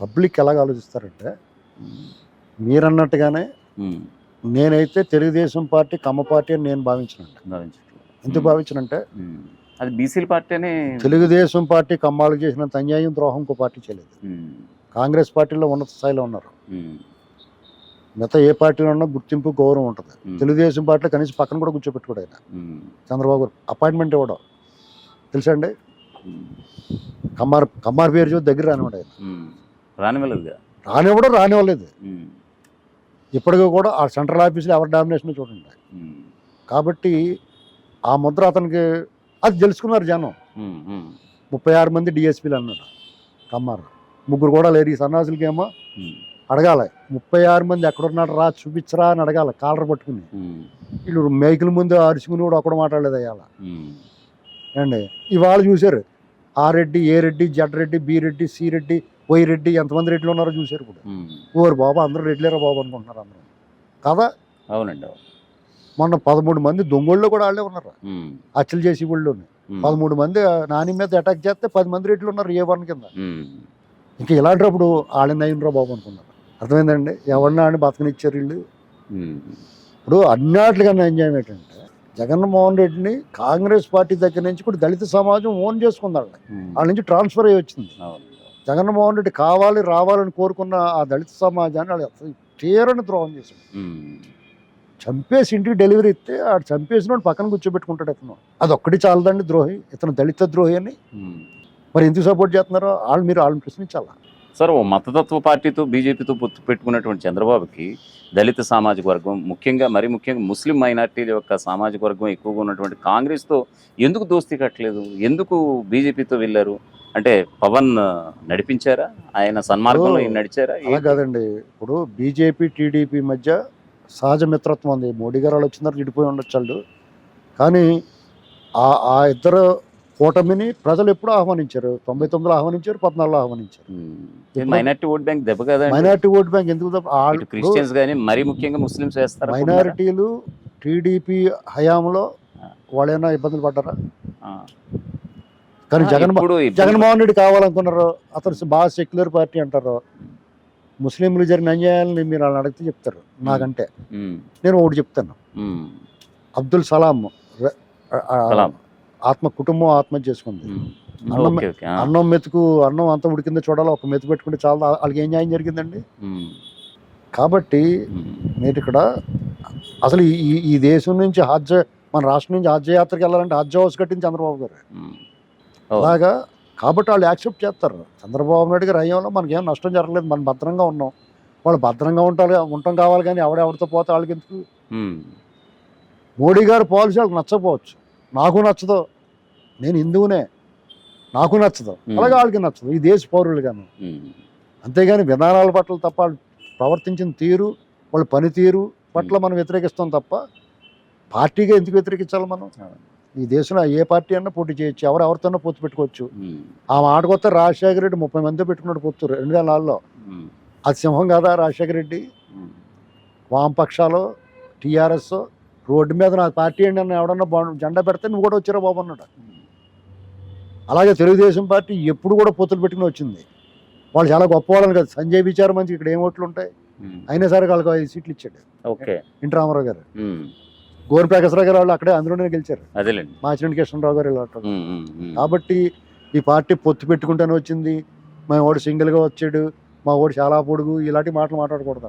Public ఎలాగ ఆలోచిస్తారంటే మీరన్నట్టుగానే నేనైతే Telugu Desam party కమ్మ party అని నేను భావించట్లేదు. ఎందుకు భావించనంటే అది బీసీల పార్టీ అని తెలుగుదేశం పార్టీ కమ్మాలకు చేసినంత అన్యాయం ద్రోహం ఇంకో పార్టీ చేయలేదు. కాంగ్రెస్ పార్టీలో ఉన్నత స్థాయిలో ఉన్నారు. మిగతా ఏ పార్టీలో ఉన్నా గుర్తింపు గౌరవం ఉంటుంది. తెలుగుదేశం పార్టీలో కనీసం పక్కన కూడా కూర్చోబెట్టుకోడు ఆయన. చంద్రబాబు గారు అపాయింట్మెంట్ ఇవ్వడం. తెలుసా అండి? కమ్మార్ కమ్మార్ పేరు చూసి దగ్గర రానివాడు ఆయన. రానివ్వలేదుగా రానివ్వడం రానివ్వలేదు. ఇప్పటికీ కూడా ఆ సెంట్రల్ ఆఫీస్లో ఎవరి డామినేషన్ చూడండి. కాబట్టి ఆ ముద్ర అతనికి అది తెలుసుకున్నారు జనం. ముప్పై ఆరు మంది డిఎస్పీలు అన్నాడు కమ్మారు. ముగ్గురు కూడా లేరు. ఈ సన్నాసులకేమో అడగాలి. ముప్పై ఆరు మంది ఎక్కడున్నాడు రా చూపించరా అని అడగాలి. కాలర్ పట్టుకుని. వీళ్ళు మైకుల ముందు అరుచుకుని కూడా ఒకడు మాట్లాడలేదు అయ్యాల. ఉమ్, అండి ఇవాళ చూశారు. ఆ Reddy A Reddy Z Reddy B Reddy C Reddy Y Reddy ఎంతమంది రెడ్లు ఉన్నారో చూశారు ఇప్పుడు. ఓరు బాబు అందరూ రెడ్లేరా బాబు అనుకుంటున్నారు అందరూ. కదా? అవునండి అవును. మొన్న పదమూడు మంది దొంగళ్ళు కూడా వాళ్ళే ఉన్నారు? హత్యలు చేసి వాళ్ళు పదమూడు మంది నాని మీద అటాక్ చేస్తే పది మంది రెడ్లు ఉన్నారు ఏ వన్ కింద. ఇంకా ఇలాంటప్పుడు వాళ్ళని అయ్యిండ్రా బాబు అనుకున్నారు. అర్థమైందండి? ఎవరిని ఆడిని బతకనిచ్చారు వీళ్ళు? ఇప్పుడు అన్నిటికన్నా ఎంజాయ్ ఏంటంటే జగన్మోహన్ రెడ్డిని కాంగ్రెస్ పార్టీ దగ్గర నుంచి కూడా దళిత సమాజం ఓన్ చేసుకుంది వాళ్ళని ఉమ్, వాళ్ళ నుంచి ట్రాన్స్ఫర్ అయ్యి వచ్చింది. జగన్మోహన్ రెడ్డి కావాలి రావాలని కోరుకున్న ఆ దళిత సమాజాన్ని వాళ్ళు తీరని ద్రోహం చేశాడు చంపేసి ఇంటికి డెలివరీ ఇస్తే ఆ చంపేసిన పక్కన కూర్చోబెట్టుకుంటాడు ఇతను. అది ఒక్కటి చాలదండి ద్రోహి ఇతను దళిత ద్రోహి అని. మరి ఎందుకు సపోర్ట్ చేస్తున్నారో వాళ్ళు మీరు వాళ్ళని ప్రశ్నించాలా? సార్ ఓ మతతత్వ పార్టీతో బీజేపీతో పొత్తు పెట్టుకున్నటువంటి చంద్రబాబుకి దళిత సామాజిక వర్గం ముఖ్యంగా మరి ముఖ్యంగా ముస్లిం మైనార్టీల యొక్క సామాజిక వర్గం ఎక్కువగా ఉన్నటువంటి కాంగ్రెస్తో ఎందుకు దోస్తీ కట్టలేదు? ఎందుకు బీజేపీతో వెళ్ళారు? అంటే పవన్ నడిపించారా? ఆయన సన్మార్గంలో ఈయన నడిచారా? అలా కాదండి. ఇప్పుడు బీజేపీ టీడీపీ మధ్య సహజ మిత్రత్వం ఉంది. మోడీ గారు వాళ్ళు వచ్చిన తర్వాత విడిపోయి ఉండొచ్చు వాళ్ళు కానీ ఆ ఆ ఇద్దరు కూటమిని ప్రజలు ఎప్పుడు ఆహ్వానించారు. తొంభై తొమ్మిదిలో ఆహ్వానించారు పద్నాలుగులో ఆహ్వానించారు. మైనార్టీ ఓట్ బ్యాంక్ దెబ్బ కదా మైనారిటీ ఓట్ బ్యాంక్ ఎందుకు క్రిస్టియన్స్ కానీ మరీ ముఖ్యంగా ముస్లిమ్స్ వేస్తారు మైనారిటీలు టీడీపీ హయాంలో వాళ్ళైనా ఇబ్బందులు పడ్డారా? కానీ జగన్ జగన్మోహన్ రెడ్డి కావాలనుకున్నారు అతను బాగా సెక్యులర్ పార్టీ అంటారు ముస్లింలు జరిగిన అన్యాయాలని మీరు వాళ్ళని అడిగితే చెప్తారు నాకంటే. నేను ఒకటి చెప్తాను. అబ్దుల్ సలాం. ఆత్మ కుటుంబం ఆత్మహత్య చేసుకుంది. అన్నం-. అన్నం మెతుకు అన్నం అంతా ఉడికిందో చూడాలి ఒక మెతుకు పెట్టుకుంటే చాలా వాళ్ళకి ఏం న్యాయం జరిగిందండి? కాబట్టి మీరు ఇక్కడ అసలు ఈ- ఈ దేశం నుంచి హజ్ మన రాష్ట్రం నుంచి హజ్ యాత్రకి వెళ్ళాలంటే హజ్ హౌస్ కట్టింది చంద్రబాబు గారు. అలాగా కాబట్టి వాళ్ళు యాక్సెప్ట్ చేస్తారు. చంద్రబాబు నాయుడు గారు అయ్యంలో మనకేం నష్టం జరగలేదు మనం భద్రంగా ఉన్నాం. వాళ్ళు భద్రంగా ఉంటారు ఉండటం కావాలి కానీ ఎవడెవరితో పోతే వాళ్ళకి ఎందుకు? మోడీ గారి పాలసీ వాళ్ళకి నచ్చకపోవచ్చు. నాకు నచ్చదు. నేను హిందువునే. నాకు నచ్చదు. అలాగే వాళ్ళకి నచ్చదు. ఈ దేశ పౌరులుగాను అంతేగాని విధానాల పట్ల తప్ప వాళ్ళు ప్రవర్తించిన తీరు వాళ్ళ పనితీరు పట్ల మనం వ్యతిరేకిస్తాం తప్ప పార్టీగా ఎందుకు వ్యతిరేకించాలి మనం? ఈ దేశంలో ఏ పార్టీ అన్నా పోటీ చేయొచ్చు. ఎవరు ఎవరితోనో పొత్తు పెట్టుకోవచ్చు. ఆ మాటకొస్తే రాజశేఖర రెడ్డి ముప్పై మంది పెట్టుకున్నాడు పొత్తు రెండు వేల నాలుగులో. అది సింహం కాదా రాజశేఖర రెడ్డి. వామపక్షాలు టీఆర్ఎస్ రోడ్డు మీద నా పార్టీ అండి అని ఎవడన్నా జెండా పెడితే నువ్వు కూడా వచ్చిరా బాబు అన్నాడు. అలాగే తెలుగుదేశం పార్టీ ఎప్పుడు కూడా పొత్తులు పెట్టుకుని వచ్చింది. వాళ్ళు చాలా గొప్పవాళ్ళని కదా. సంజయ్ విచారం మంచి ఇక్కడ ఏం ఓట్లు ఉంటాయి. అయినా సరే వాళ్ళకి ఐదు సీట్లు ఇచ్చాడు. ఓకే. ఇంటి రామారావు గారు. గోరు ప్రకాశ్రావు గారు వాళ్ళు అక్కడే అందులోనే గెలిచారు. మాచిరెడ్డి కృష్ణరావు గారు ఇలా. కాబట్టి ఈ పార్టీ పొత్తు పెట్టుకుంటూనే వచ్చింది. మా ఓడు సింగిల్గా వచ్చాడు. మా ఓడు చాలా పొడుగు. ఇలాంటి మాటలు మాట్లాడకూడదు.